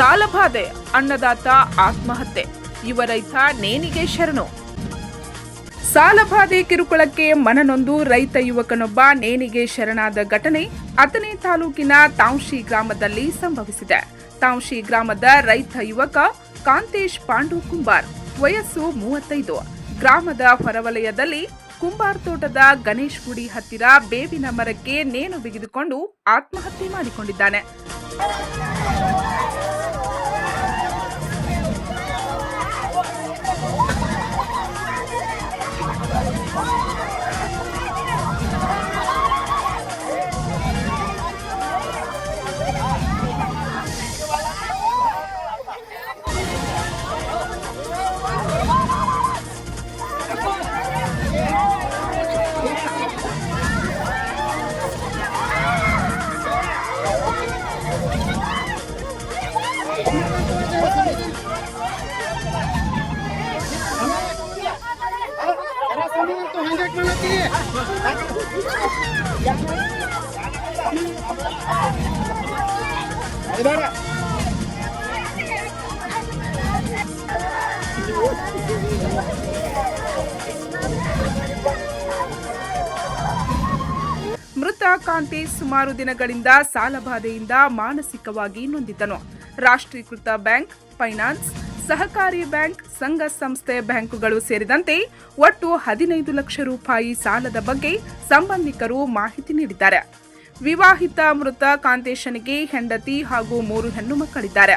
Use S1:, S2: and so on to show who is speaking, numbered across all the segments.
S1: ಸಾಲಬಾಧೆ, ಅನ್ನದಾತ ಆತ್ಮಹತ್ಯೆ. ಯುವ ರೈತ ನೇಣಿಗೆ ಶರಣು. ಸಾಲಬಾಧೆ ಕಿರುಕುಳಕ್ಕೆ ಮನನೊಂದು ರೈತ ಯುವಕನೊಬ್ಬ ನೇಣಿಗೆ ಶರಣಾದ ಘಟನೆ ಅಥಣಿ ತಾಲೂಕಿನ ತಾಂಶಿ ಗ್ರಾಮದಲ್ಲಿ ಸಂಭವಿಸಿದೆ. ತಾಂಶಿ ಗ್ರಾಮದ ರೈತ ಯುವಕ ಕಾಂತೇಶ್ ಪಾಂಡು ಕುಂಬಾರ್ ವಯಸ್ಸು ಮೂವತ್ತೈದು. ಗ್ರಾಮದ ಹೊರವಲಯದಲ್ಲಿ ಕುಂಬಾರ್ ತೋಟದ ಗಣೇಶ್ ಗುಡಿ ಹತ್ತಿರ ಬೇವಿನ ಮರಕ್ಕೆ ನೇಣು ಬಿಗಿದುಕೊಂಡು ಆತ್ಮಹತ್ಯೆ ಮಾಡಿಕೊಂಡಿದ್ದಾನೆ. ಮೃತ ಕಾಂತಿ ಸುಮಾರು ದಿನಗಳಿಂದ ಸಾಲಬಾಧೆಯಿಂದ ಮಾನಸಿಕವಾಗಿ ನೊಂದಿದ್ದನು. ರಾಷ್ಟ್ರೀಕೃತ ಬ್ಯಾಂಕ್ ಫೈನಾನ್ಸ್ ಸಹಕಾರಿ ಬ್ಯಾಂಕ್, ಸಂಘ ಸಂಸ್ಥೆ ಬ್ಯಾಂಕುಗಳು ಸೇರಿದಂತೆ ಒಟ್ಟು ಹದಿನೈದು ಲಕ್ಷ ರೂಪಾಯಿ ಸಾಲದ ಬಗ್ಗೆ ಸಂಬಂಧಿಕರು ಮಾಹಿತಿ ನೀಡಿದ್ದಾರೆ. ವಿವಾಹಿತ ಮೃತ ಕಾಂತೇಶನಿಗೆ ಹೆಂಡತಿ ಹಾಗೂ ಮೂರು ಹೆಣ್ಣು ಮಕ್ಕಳಿದ್ದಾರೆ.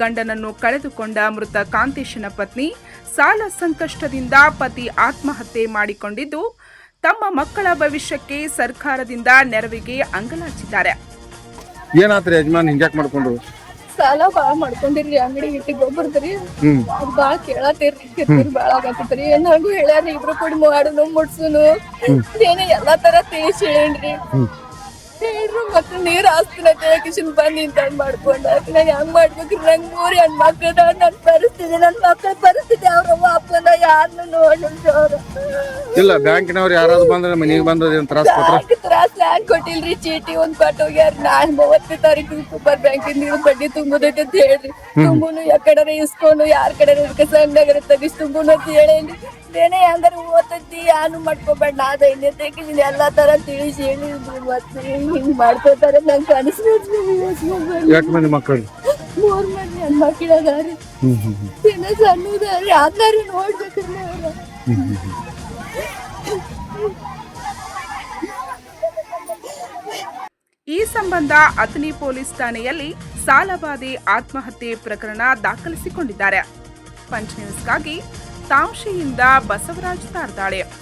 S1: ಗಂಡನನ್ನು ಕಳೆದುಕೊಂಡ ಮೃತ ಕಾಂತೇಶನ ಪತ್ನಿ ಸಾಲ ಸಂಕಷ್ಟದಿಂದ ಪತಿ ಆತ್ಮಹತ್ಯೆ ಮಾಡಿಕೊಂಡಿದ್ದು, ತಮ್ಮ ಮಕ್ಕಳ ಭವಿಷ್ಯಕ್ಕೆ ಸರ್ಕಾರದಿಂದ ನೆರವಿಗೆ ಅಂಗಲಾಚಿದ್ದಾರೆ.
S2: ಏನಾದ್ರೆ ಯಜಮಾನ್, ಹಿಂಗ್ಯಾಕ್ ಮಾಡ್ಕೊಂಡ್ರು?
S3: ಸಾಲ ಬಾಳ ಮಾಡ್ಕೊಂಡಿರ್ರಿ ಅಂಗಡಿ ಇಟ್ಟಿ ಗೊಬ್ಬರದ್ರಿ.
S2: ಬಾ
S3: ಅದ್ ಬಾಳ ಕೇಳತ್ತಿರ್ರಿ ಕಿರ್ಕಿರಿ ಬಾಳ ಆಗತ್ತೈತ್ರಿ ನನಗೂ ಹೇಳ್ಯಾರಿ ಇಬ್ರು ಕೂಡಿ ಮಾಡುನು ಮುಡ್ಸುನು ಏನೇ ಎಲ್ಲಾ ತರ ತಿಳಿಸಿ ಹೇಳೇನ್ರಿ ಹೇಳ್ರು ಮತ್ತೆ ನೀರ್ ಹಾಸ್ತಿನ ಕಿಶನ್ ಬಂದ್ ನಿಂತಂಗ್ ಮಾಡ್ಕೊಂಡ ನಾ ಹೆಂಗ್ ಮಾಡ್ಬೇಕ್ರಿ ನಂಗ್ ಮೂರ್ ಹೆಣ್ ಮಕ್ಕಳ ನನ್ನ ಪರಿಸ್ಥಿತಿ ನನ್ ಮಕ್ಕಳ ಪರಿಸ್ಥಿತಿ ಅವ್ರವ್ವ ಅಪ್ಪನ ಯಾರನ್ನು ನೋಡಿಲ್ಲ
S2: ಇಲ್ಲ ಬ್ಯಾಂಕಿನವ್ರು ಯಾರಾದ್ರು ಬಂದ್ರೆ ಮನೆಗೆ ಬಂದ್ರೆ ಏನ್ ತ್ರಾಸ ಕೊಟ್ರ?
S3: ತ್ರಾಸ್ ಲ್ಯಾಂಡ್ ಕೊಟ್ಟಿಲ್ರಿ? ಚೀಟಿ ಒಂದ್ ಕೊಟ್ಟು ಹೋಗ್ಯಾರ. ನಾಳೆ ಮೂವತ್ತನೇ ತಾರೀಕು ಸೂಪರ್ ಬ್ಯಾಂಕಿಂದ ನೀವು ಬಡ್ಡಿ ತುಂಬುದೈತೆ ಅಂತ ಹೇಳ್ರಿ. ತುಂಬುನು ಯಾಕಡೆ ಇಸ್ಕೊಂಡು ಯಾರ ಕಡೆ ಸಂಘದಾಗ ತೆಗಿಸ್ ತುಂಬುನು ಅಂತ ಹೇಳೇನ್ರಿ. ಏನೇ ಹಂಗಾರೆ ಓದ್ತೈತಿ ಯಾನು ಮಾಡ್ಕೋಬೇಡ. ಅದ ದೈನ್ಯ ನೀನ್ ಎಲ್ಲಾ ತರ ತಿಳಿಸಿ ಹೇಳಿ. ಮತ್ತೆ ಹಿಂಗ್ ಮಾಡ್ಕೋತಾರೆ. ನಂಗೆ
S2: ಮಂದಿ. ಮಕ್ಕಳು?
S3: ಮೂರ್ ಮಂದಿ ಹೆಣ್ಮಕ್ಳು ಅದಾರಿ. ಇನ್ನ ಸಣ್ಣದಾರಿ ಅದಾರಿ ನೋಡ್ಬೇಕ್ರಿ ಅವ್ರ
S1: ಈ ಸಂಬಂಧ ಅಥಣಿ ಪೊಲೀಸ್ ಠಾಣೆಯಲ್ಲಿ ಸಾಲಬಾಧೆ ಆತ್ಮಹತ್ಯೆ ಪ್ರಕರಣ ದಾಖಲಿಸಿಕೊಂಡಿದ್ದಾರೆ. ಪಂಚ್ ನ್ಯೂಸ್ಗಾಗಿ ತಾಂಶಿಯಿಂದ ಬಸವರಾಜ್ ತಾರ್ದಾಳೆ.